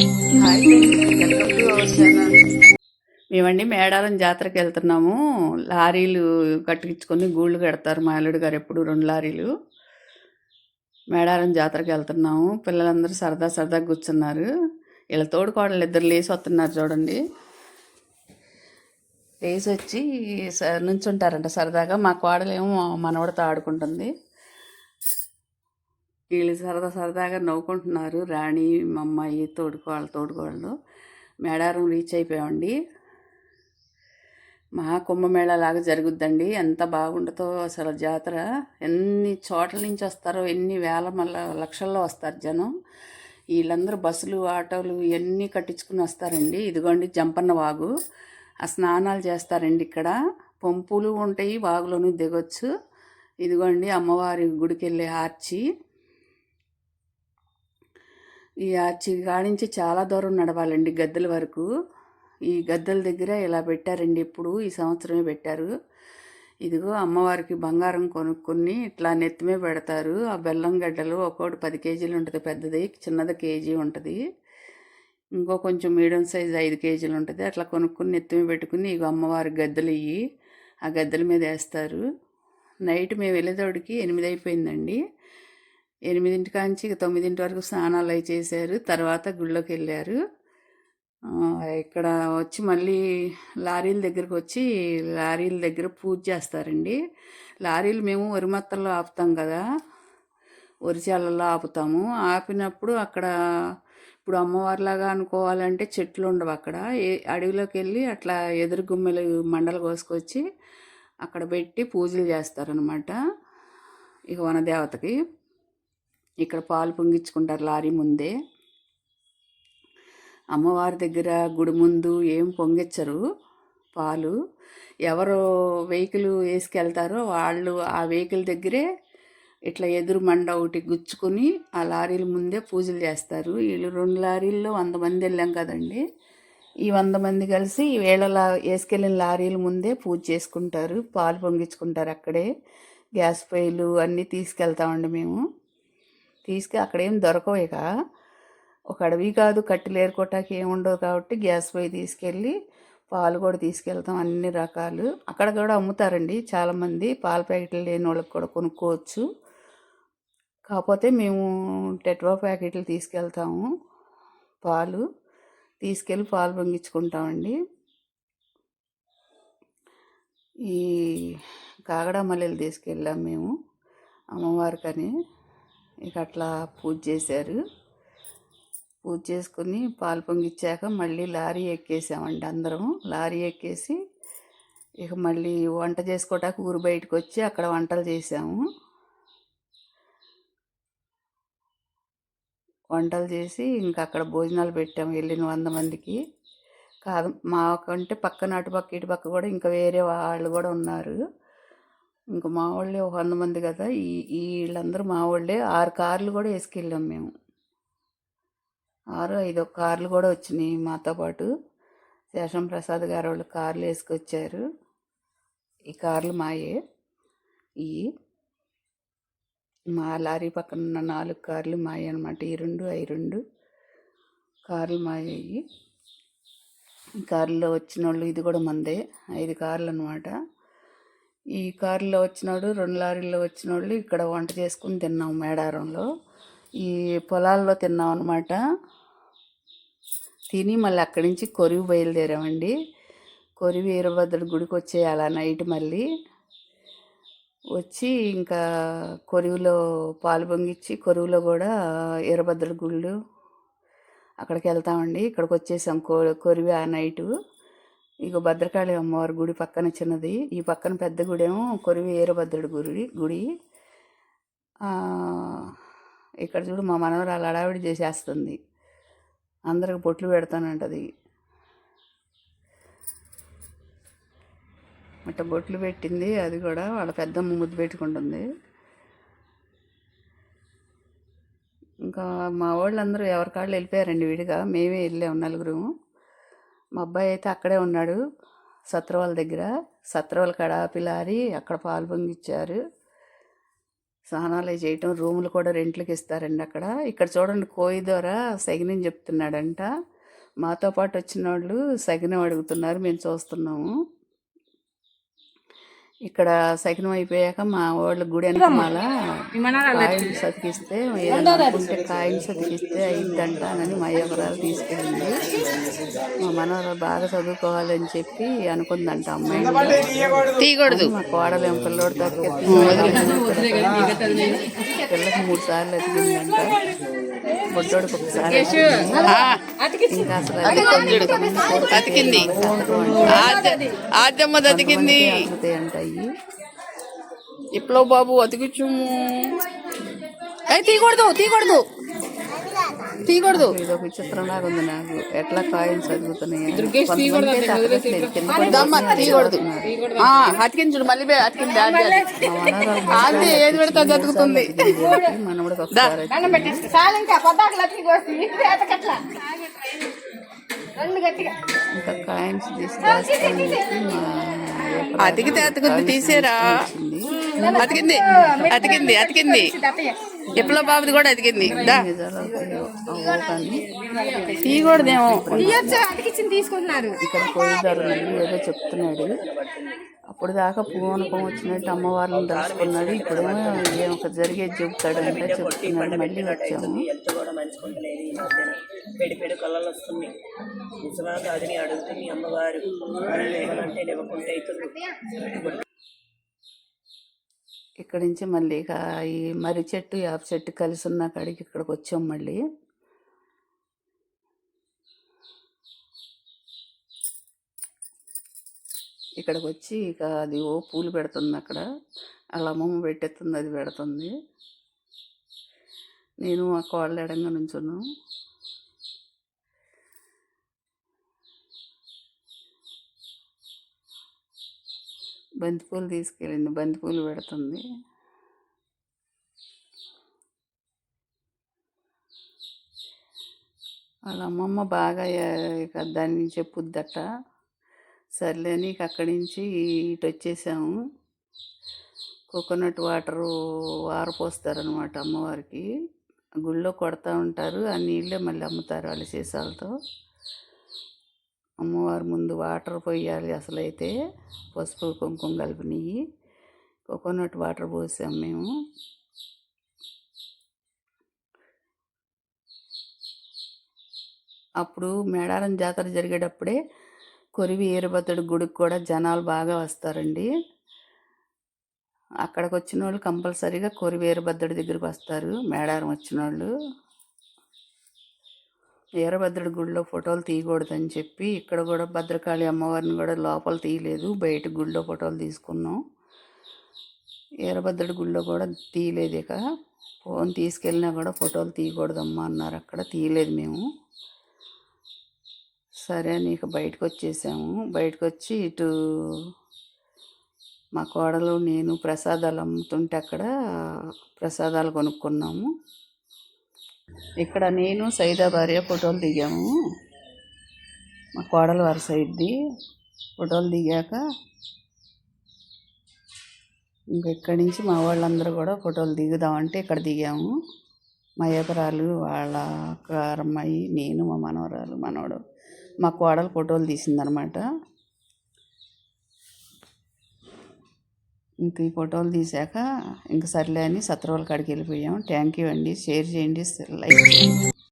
Hi welcome to our channel మేమండి Medaram జాతరకి వెళ్తున్నాము. లారీలు కట్టించుకొని గూళ్ళు కడతారు. మా అల్లుడు గారు ఎప్పుడు రెండు లారీలు. మేడారం జాతరకి వెళ్తున్నాము. పిల్లలందరూ సరదా సరదా కూర్చున్నారు. ఇలా తోడుకోడలు ఇద్దరు లేచి వస్తున్నారు చూడండి. లేచి వచ్చి స- నుంచుంటారంట సరదాగా. మా కోడలేమో మనవడితో ఆడుకుంటుంది. వీళ్ళు సరదా సరదాగా నవ్వుకుంటున్నారు. రాణి మా అమ్మాయి తోడుకోవాలి తోడుకోళ్ళు మేడారం రీచ్ అయిపోయామండి. మహా కుంభమేళ లాగా జరుగుద్దండి. ఎంత బాగుంటుందో అసలు జాతర. ఎన్ని చోట్ల నుంచి వస్తారో ఎన్ని వేల మళ్ళా లక్షల్లో వస్తారు జనం. వీళ్ళందరూ బస్సులు ఆటోలు ఇవన్నీ కట్టించుకుని వస్తారండి. ఇదిగోండి జంపన్న వాగు. ఆ స్నానాలు చేస్తారండి ఇక్కడ. పంపులు ఉంటాయి వాగులోనూ దిగొచ్చు. ఇదిగోండి అమ్మవారి గుడికి వెళ్ళే ఆర్చి. ఈ ఆర్చి నుంచి చాలా దూరం నడవాలండి గద్దెల వరకు. ఈ గద్దెల దగ్గర ఇలా పెట్టారండి ఇప్పుడు ఈ సంవత్సరమే పెట్టారు. ఇదిగో అమ్మవారికి బంగారం కొనుక్కొని ఇట్లా నెత్తిమే పెడతారు. ఆ బెల్లం గడ్డలు ఒక్కోటి పది కేజీలు ఉంటుంది పెద్దది చిన్నది కేజీ ఉంటుంది. ఇంకో కొంచెం మీడియం సైజ్ ఐదు కేజీలు ఉంటుంది. అట్లా కొనుక్కొని నెత్తిమే పెట్టుకుని ఇగో అమ్మవారి గద్దెలు ఇవి ఆ గద్దెల మీద వేస్తారు. నైట్ మేము వెళ్ళేదోడికి ఎనిమిది అయిపోయిందండి. ఎనిమిదింటి కాంచి ఇక తొమ్మిదింటి వరకు స్నానాలు అవి చేశారు. తర్వాత గుళ్ళోకి వెళ్ళారు ఇక్కడ వచ్చి మళ్ళీ లారీల దగ్గరకు వచ్చి లారీల దగ్గర పూజ చేస్తారండి. లారీలు మేము వరిమత్తల్లో ఆపుతాం కదా ఒరిచాలలో ఆపుతాము. ఆపినప్పుడు అక్కడ ఇప్పుడు అమ్మవారిలాగా అనుకోవాలంటే చెట్లు ఉండవు అక్కడ. ఏ అడవిలోకి వెళ్ళి అట్లా ఎదురు గుమ్మెలు మండలు కోసుకొచ్చి అక్కడ పెట్టి పూజలు చేస్తారనమాట ఇక వనదేవతకి. ఇక్కడ పాలు పొంగించుకుంటారు లారీ ముందే. అమ్మవారి దగ్గర గుడి ముందు ఏం పొంగిచ్చరు పాలు. ఎవరు వెహికల్ వేసుకెళ్తారో వాళ్ళు ఆ వెహికల్ దగ్గరే ఇట్లా ఎదురు మండ ఒకటి గుచ్చుకొని ఆ లారీల ముందే పూజలు చేస్తారు. వీళ్ళు రెండు లారీల్లో వంద మంది వెళ్ళాం కదండి. ఈ వంద మంది కలిసి వేళలా లా వేసుకెళ్ళిన లారీల ముందే పూజ చేసుకుంటారు పాలు పొంగించుకుంటారు అక్కడే. గ్యాస్ పొయ్యిలు అన్నీ తీసుకెళ్తామండి మేము. తీసుకు అక్కడేం దొరకవు ఇక. ఒక అడవి కాదు కట్టెలు ఏరుకోవటానికి ఏమి ఉండవు కాబట్టి గ్యాస్ పొయ్యి తీసుకెళ్ళి పాలు కూడా తీసుకెళ్తాం అన్ని రకాలు. అక్కడ కూడా అమ్ముతారండి చాలామంది. పాల ప్యాకెట్లు లేని వాళ్ళకి కూడా కొనుక్కోవచ్చు. కాకపోతే మేము టెట్వా ప్యాకెట్లు తీసుకెళ్తాము పాలు. తీసుకెళ్ళి పాలు పొంగించుకుంటామండి. ఈ కాగడ మల్లెలు తీసుకెళ్ళాం మేము అమ్మవారికని. ఇక అట్లా పూజ చేశారు. పూజ చేసుకుని పాలు పొంగిచ్చాక మళ్ళీ లారీ ఎక్కేసామండి అందరం లారీ ఎక్కేసి ఇక మళ్ళీ వంట చేసుకోవటానికి ఊరు బయటకు వచ్చి అక్కడ వంటలు చేసాము. వంటలు చేసి ఇంకా అక్కడ భోజనాలు పెట్టాము వెళ్ళిన వంద మందికి. కాదు మా కంటే పక్కన అటుపక్క ఇటుపక్క కూడా ఇంకా వేరే వాళ్ళు కూడా ఉన్నారు. ఇంకా మా వాళ్ళే ఒక వంద మంది కదా ఈ వీళ్ళందరూ మా వాళ్ళే. ఆరు కార్లు కూడా వేసుకెళ్ళాం మేము. ఆరు ఐదు కార్లు కూడా వచ్చినాయి మాతో పాటు. శేషం ప్రసాద్ గారు వాళ్ళు కార్లు వేసుకొచ్చారు. ఈ కార్లు మాయే. ఈ మా లారీ పక్కన ఉన్న నాలుగు కార్లు మాయ అనమాట ఈ రెండు అవి రెండు కార్లు మాయవి ఈ కార్లో వచ్చిన వాళ్ళు ఇది కూడా మందే. ఐదు కార్లు అనమాట ఈ కారులో వచ్చినోడు రెండు లారీల్లో వచ్చిన వాళ్ళు ఇక్కడ వంట చేసుకుని తిన్నాం మేడారంలో. ఈ పొలాల్లో తిన్నాం అనమాట తిని మళ్ళీ అక్కడి నుంచి కొరివి బయలుదేరామండి. కొరివి వీరభద్రుడి గుడికి వచ్చేయాల నైట్ మళ్ళీ. వచ్చి ఇంకా కొరివిలో పాలు పొంగిచ్చి కొరువులో కూడా వీరభద్రుడి గుళ్ళు అక్కడికి వెళ్తామండి. ఇక్కడికి వచ్చేసాం కొ కొరివి ఆ నైటు. ఇక భద్రకాళి అమ్మవారి గుడి పక్కన చిన్నది. ఈ పక్కన పెద్ద గుడి ఏమో కొరివి వీరభద్రుడి గుడి. గుడి ఇక్కడ చూడు మా మనవరాలు అడావిడి చేసేస్తుంది. అందరికి బొట్లు పెడతానంటది. అట్ట బొట్లు పెట్టింది అది కూడా వాళ్ళ పెద్దమ్మ ముద్దు పెట్టుకుంటుంది. ఇంకా మా వాళ్ళందరూ ఎవరి కాళ్ళు వెళ్ళిపోయారండి విడిగా? మేమే వెళ్ళాము నలుగురు మా అబ్బాయి అయితే అక్కడే ఉన్నాడు సత్రవాళ్ళ దగ్గర. సత్రవాళ్ళ కడాపిలారి అక్కడ పాలు పొంగిచ్చారు. స్నానాలు చేయటం రూములు కూడా రెంట్లకి ఇస్తారండి అక్కడ. ఇక్కడ చూడండి కోయి ద్వారా సగినం చెప్తున్నాడంట. మాతో పాటు వచ్చిన వాళ్ళు సగినం అడుగుతున్నారు మేము చూస్తున్నాము. ఇక్కడ సకినం అయిపోయాక మా వాళ్ళు గుడి వెనకమాల కాయలు సతికిస్తే అనుకుంటే కాయలు సతికిస్తే అయిందంట అని మా అయ్యవరాలు తీసుకెళ్ళింది. మా మనవరాలు బాగా చదువుకోవాలని చెప్పి అనుకుందంట అమ్మాయి. తీయకూడదు. మా కోడలు ఏం పిల్లోడు పిల్లకి మూడు సార్లు ఎదిగిందంట బొడ్డోడికి ఒకసారి అతికింది. ఆద్యమ్మ అతికింది ఇప్పుడు బాబు అతికిచ్చుము అయి తీయకూడదు తీయకూడదు. తీయకూడదు. ఇది ఒక విచిత్రం లాగా ఉంది నాకు ఎట్లా కాయిన్స్ చదువుతున్నాయి అతికించుడు మళ్ళీ అతికింది అది ఏది పెడితే అది అతుకుతుంది. మనవడికి ఇంకా కాయిన్స్ అతికితే అతుకుంది తీసేరా? అతికింది. అతికింది అతికింది. ఎప్పుడో బాబుది కూడా అతికింది. దా. తీయకూడదేమో తీసుకుంటున్నారు. ఇక్కడ పోయిదారు ఏదో చెప్తున్నాడు. అప్పుడు దాకా పూనకం వచ్చినట్టు అమ్మవారిని దర్శకున్నాడు ఇప్పుడేమో ఏం ఒక జరిగేది చెబుతాడంటే చెప్తున్నాడు. మళ్ళీ వచ్చాము. పెడి పెడి కళ్ళలు వస్తున్నాయి నిజమా కాదని అడుగుతుంది అమ్మవారు ఇక్కడి నుంచి మళ్ళీ ఇక ఈ మర్రి చెట్టు యాప చెట్టు కలిసి ఉన్న కాడికి ఇక్కడికి వచ్చాం మళ్ళీ. ఇక్కడికి వచ్చి ఇక అది ఓ పూలు పెడుతుంది అక్కడ. వాళ్ళ అమ్మమ్మ పెట్టేస్తుంది అది పెడుతుంది. నేను ఆ కోళ్ళ ఎడంగా నుంచున్నాను. బంతిపూలు తీసుకెళ్ళింది. బంతిపూలు పెడుతుంది. వాళ్ళ అమ్మమ్మ బాగా ఏ- ఇక దాన్ని చెప్పుద్దట. సర్లే నీకు అక్కడి నుంచి ఇటు వచ్చేసాము. కోకోనట్ వాటరు ఆరపోస్తారనమాట అమ్మవారికి. గుళ్ళో కొడతా ఉంటారు. ఆ నీళ్ళే మళ్ళీ అమ్ముతారు వాళ్ళ సీసాలతో. అమ్మవారి ముందు వాటర్ పోయాలి అసలైతే పసుపు కుంకుమ కలిపినవి కోకోనట్ వాటర్ పోసాం మేము. అప్పుడు మేడారం జాతర జరిగేటప్పుడే కొరివి ఏరుబతుడి గుడికి కూడా జనాలు బాగా వస్తారండి. అక్కడికి వచ్చిన వాళ్ళు కంపల్సరీగా కొరివి ఏరుబద్దుడి దగ్గరికి వస్తారు. మేడారం వచ్చిన వాళ్ళు వీరభద్రుడి గుడిలో ఫోటోలు తీయకూడదని చెప్పి ఇక్కడ కూడా భద్రకాళి అమ్మవారిని కూడా లోపల తీయలేదు. బయట గుడిలో ఫోటోలు తీసుకున్నాం. వీరభద్రుడి గుడిలో కూడా తీయలేదు ఇక. ఫోన్ తీసుకెళ్ళినా కూడా ఫోటోలు తీయకూడదమ్మా అన్నారు. అక్కడ తీయలేదు మేము. సరే అని ఇక బయటకు వచ్చేసాము. బయటకు వచ్చి ఇటు మా కోడలు నేను ప్రసాదాలు అమ్ముతుంటే అక్కడ ప్రసాదాలు కొనుక్కున్నాము. ఇక్కడ నేను సైదా భార్య ఫోటోలు దిగాము. మా కోడలు వరుస సైడ్ది ఫోటోలు దిగాక ఇంకా ఇక్కడి నుంచి మా వాళ్ళందరూ కూడా ఫోటోలు దిగుదామంటే ఇక్కడ దిగాము. మా ఏపరాలు వాళ్ళ అమ్మాయి నేను మా మనవరాలు మనవడు మా కోడలు ఫోటోలు తీసిందనమాట. ఇంక ఈ ఫోటోలు తీసాక ఇంక సర్లే అని సత్రవాళ్ళ కాడికి వెళ్ళిపోయాం. థ్యాంక్ యూ అండి. షేర్ చేయండి. లైక్ చేయండి.